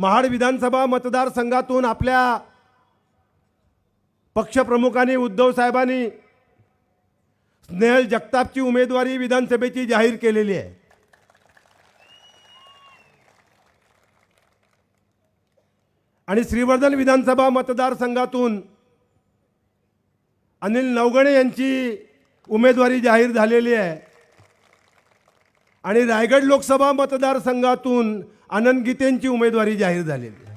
महाड विधानसभा मतदारसंघातून आपल्या पक्षप्रमुखांनी उद्धव साहेबांनी स्नेहल जगतापची उमेदवारी विधानसभेची जाहीर केलेली आहे. आणि श्रीवर्धन विधानसभा मतदारसंघातून अनिल नवगणे यांची उमेदवारी जाहीर झालेली आहे. आणि रायगड लोकसभा मतदारसंघातून आनंद गीतेंची उमेदवारी जाहीर झालेली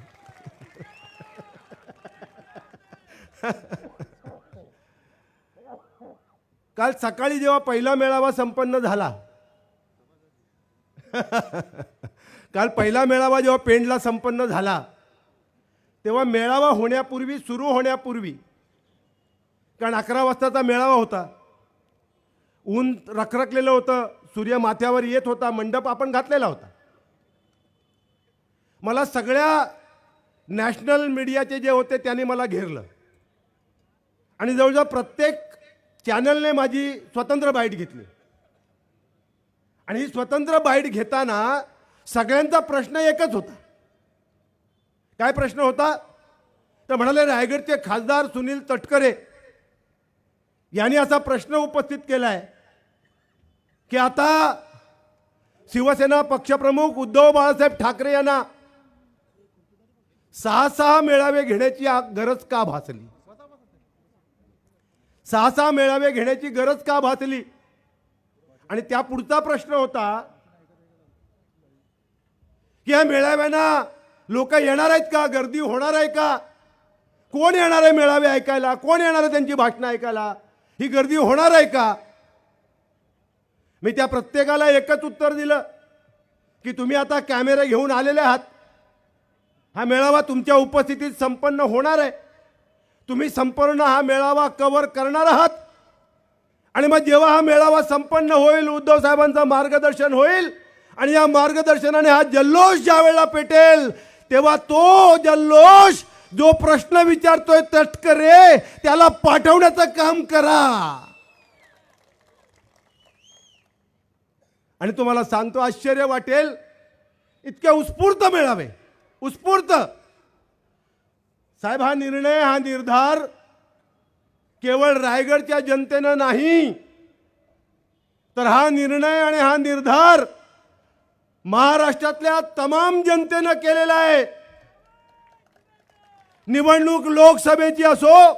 काल सकाळी जेव्हा पहिला मेळावा संपन्न झाला काल पहिला मेळावा जेव्हा पेंडला संपन्न झाला तेव्हा मेळावा होण्यापूर्वी सुरू होण्यापूर्वी कारण अकरा वाजताचा मेळावा होता ऊन रखरखलेलं होतं सूर्य माथ्यावर येत होता मंडप आपण घातलेला होता. मला सगळ्या नॅशनल मीडियाचे जे होते त्यांनी मला घेरलं. आणि जवळजवळ प्रत्येक चॅनलने माझी स्वतंत्र बाईट घेतली. आणि ही स्वतंत्र बाईट घेताना सगळ्यांचा प्रश्न एकच होता. काय प्रश्न होता? तर म्हणाले रायगडचे खासदार सुनील तटकरे यांनी असा प्रश्न उपस्थित केला आहे की आता शिवसेना पक्षप्रमुख उद्धव बाळासाहेब ठाकरे यांना सहा सहा मेळावे घेण्याची गरज का भासली? सहा सहा मेळावे घेण्याची गरज का भासली? आणि त्या पुढचा प्रश्न होता की या मेळाव्यांना लोक येणार आहेत का? गर्दी होणार आहे का? कोण येणार आहे मेळावे ऐकायला? कोण येणार आहे त्यांची भाषणं ऐकायला? ही गर्दी होणार आहे का? मी त्या प्रत्येकाला एकच उत्तर दिलं की तुम्ही आता कॅमेरे घेऊन आलेले आहात. हा मेळावा तुमच्या उपस्थितीत संपन्न होणार आहे. तुम्ही संपूर्ण हा मेळावा कव्हर करणार आहात. आणि मग जेव्हा हा मेळावा संपन्न होईल उद्धव साहेबांचं मार्गदर्शन होईल आणि या मार्गदर्शनाने हा जल्लोष ज्या वेळेला पेटेल तेव्हा तो जल्लोष जो प्रश्न विचारतोय तटकरे त्याला पाठवण्याचं काम करा. आणि तुम्हाला सांगतो आश्चर्य वाटेल. इतके उत्स्फूर्त मिळावे. उत्स्फूर्त. साहेब हा निर्णय हा निर्धार केवळ रायगडच्या जनतेनं नाही तर हा निर्णय आणि हा निर्धार महाराष्ट्रातल्या तमाम जनतेनं केलेला आहे. निवडणूक लोकसभेची असो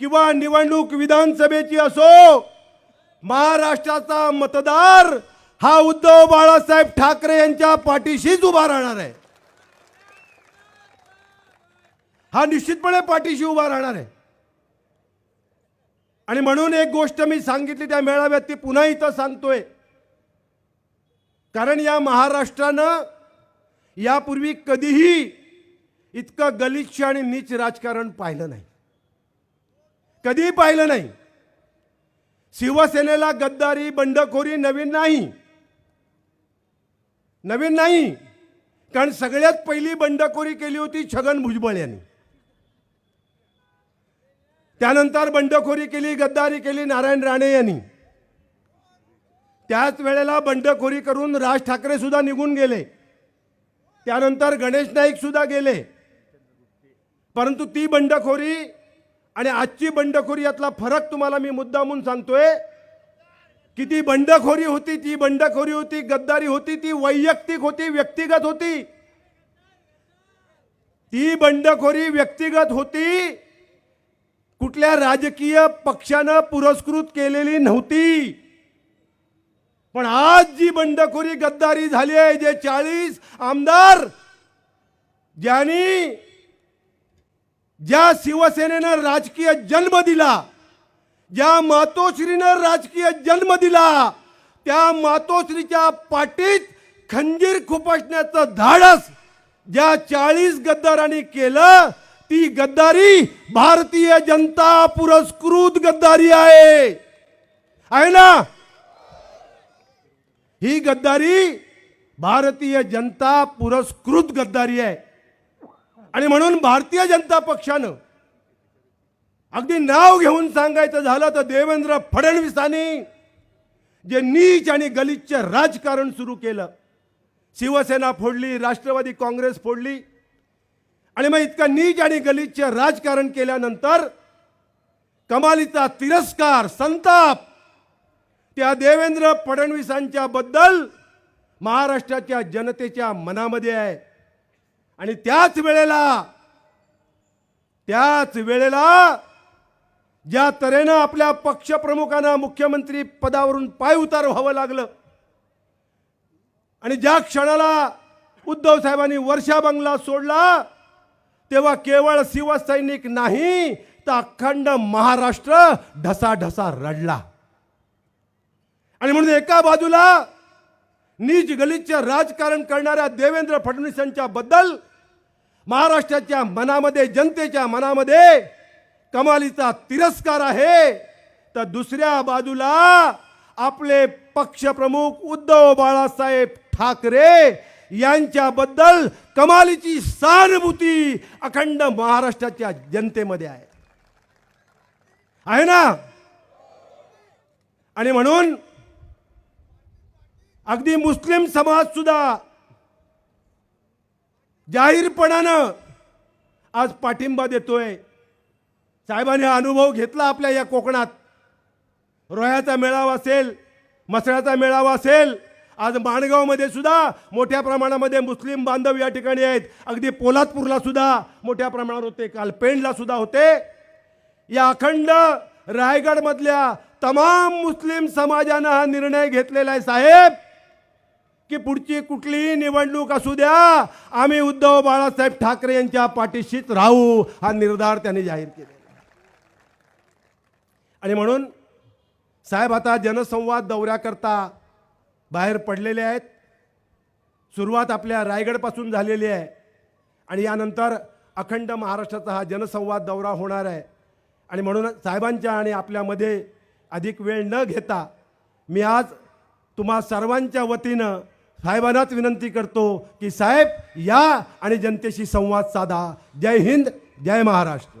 किंवा निवडणूक विधानसभेची असो महाराष्ट्राचा मतदार हा उद्धव बाळासाहेब ठाकरे यांच्या पाठीशीच उभा राहणार आहे. हा निश्चितपणे पाठीशी उभा राहणार आहे. आणि म्हणून एक गोष्ट मी सांगितली त्या मेळाव्यात ती पुन्हा इथं सांगतोय. कारण या महाराष्ट्रानं यापूर्वी कधीही इतकं गलिच्छ आणि नीच राजकारण पाहिलं नाही. कधीही पाहिलं नाही. शिवसेनेला गद्दारी बंडखोरी नवीन नाही. नवीन नाही. कारण सगळ्यात पहिली बंडखोरी केली होती छगन भुजबळ यांनी. त्यानंतर बंडखोरी केली गद्दारी केली नारायण राणे यांनी. त्याच वेळेला बंडखोरी करून राज ठाकरे सुद्धा निघून गेले. त्यानंतर गणेश नाईक सुद्धा गेले. परंतु ती बंडखोरी आणि आजची बंडखोरी यातला फरक तुम्हाला मी मुद्दामून सांगतोय. की ती बंडखोरी होती ती बंडखोरी होती गद्दारी होती ती वैयक्तिक होती व्यक्तिगत होती. ती बंडखोरी व्यक्तिगत होती. कुठल्या राजकीय पक्षानं पुरस्कृत केलेली नव्हती. पण आज जी बंडखोरी गद्दारी झाली आहे जे चाळीस आमदार ज्यांनी ज्या शिवसेनेनं राजकीय जन्म दिला ज्या मातोश्रीनं राजकीय जन्म दिला त्या मातोश्रीच्या पाठीत खंजीर खुपसण्याचं धाडस ज्या चाळीस गद्दारांनी केलं ती गद्दारी भारतीय जनता पुरस्कृत गद्दारी आहे. आहे ना? ही गद्दारी भारतीय जनता पुरस्कृत गद्दारी आहे. आणि म्हणून भारतीय जनता पक्षानं अगदी नाव घेऊन सांगायचं झालं तर देवेंद्र फडणवीसांनी जे नीच आणि गलिच्छ राजकारण सुरू केलं. शिवसेना फोडली राष्ट्रवादी काँग्रेस फोडली. आणि मग इतकं नीच आणि गलिच्छ राजकारण केल्यानंतर कमालीचा तिरस्कार संताप त्या देवेंद्र फडणवीसांच्या बद्दल महाराष्ट्राच्या जनतेच्या मनामध्ये आहे. आणि त्याच वेळेला त्याच वेळेला ज्या तऱ्हेनं आपल्या पक्षप्रमुखांना मुख्यमंत्री पदावरून पाय उतार व्हावं लागलं आणि ज्या क्षणाला उद्धव साहेबांनी वर्षा बंगला सोडला तेव्हा केवळ शिवसैनिक नाही तर अखंड महाराष्ट्र ढसाढसा रडला. आणि म्हणून एका बाजूला नीच गलिच्छ राजकारण करणाऱ्या देवेंद्र फडणवीसांच्या बद्दल महाराष्ट्राच्या मनामध्ये जनतेच्या मनामध्ये कमालीचा तिरस्कार आहे तर दुसऱ्या बाजूला आपले पक्षप्रमुख उद्धव बाळासाहेब ठाकरे यांच्याबद्दल कमालीची सहानुभूती अखंड महाराष्ट्राच्या जनतेमध्ये आहे. आहे ना? आणि म्हणून अगदी मुस्लिम समाज सुद्धा जाहीरपणानं आज पाठिंबा देतोय. साहेबांनी हा अनुभव घेतला आपल्या या कोकणात. रोह्याचा मेळावा असेल मसळ्याचा मेळावा असेल आज माणगावमध्ये सुद्धा मोठ्या प्रमाणामध्ये मुस्लिम बांधव या ठिकाणी आहेत. अगदी पोलादपूरला सुद्धा मोठ्या प्रमाणावर होते काल पेणला सुद्धा होते. या अखंड रायगडमधल्या तमाम मुस्लिम समाजानं हा निर्णय घेतलेला आहे साहेब. की पुढची कुठलीही निवडणूक असू द्या आम्ही उद्धव बाळासाहेब ठाकरे यांच्या पाठीशीच राहू हा निर्धार त्यांनी जाहीर केला आणि म्हणून साहेब आता जनसंवाद दौऱ्याकरता बाहेर पडलेले आहेत. सुरुवात आपल्या रायगडपासून झालेली आहे. आणि यानंतर अखंड महाराष्ट्राचा हा जनसंवाद दौरा होणार आहे. आणि म्हणून साहेबांच्या आणि आपल्यामध्ये अधिक वेळ न घेता मी आज तुम्हा सर्वांच्या वतीनं साहेबांनाच विनंती करतो की साहेब या आणि जनतेशी संवाद साधा. जय हिंद जय महाराष्ट्र.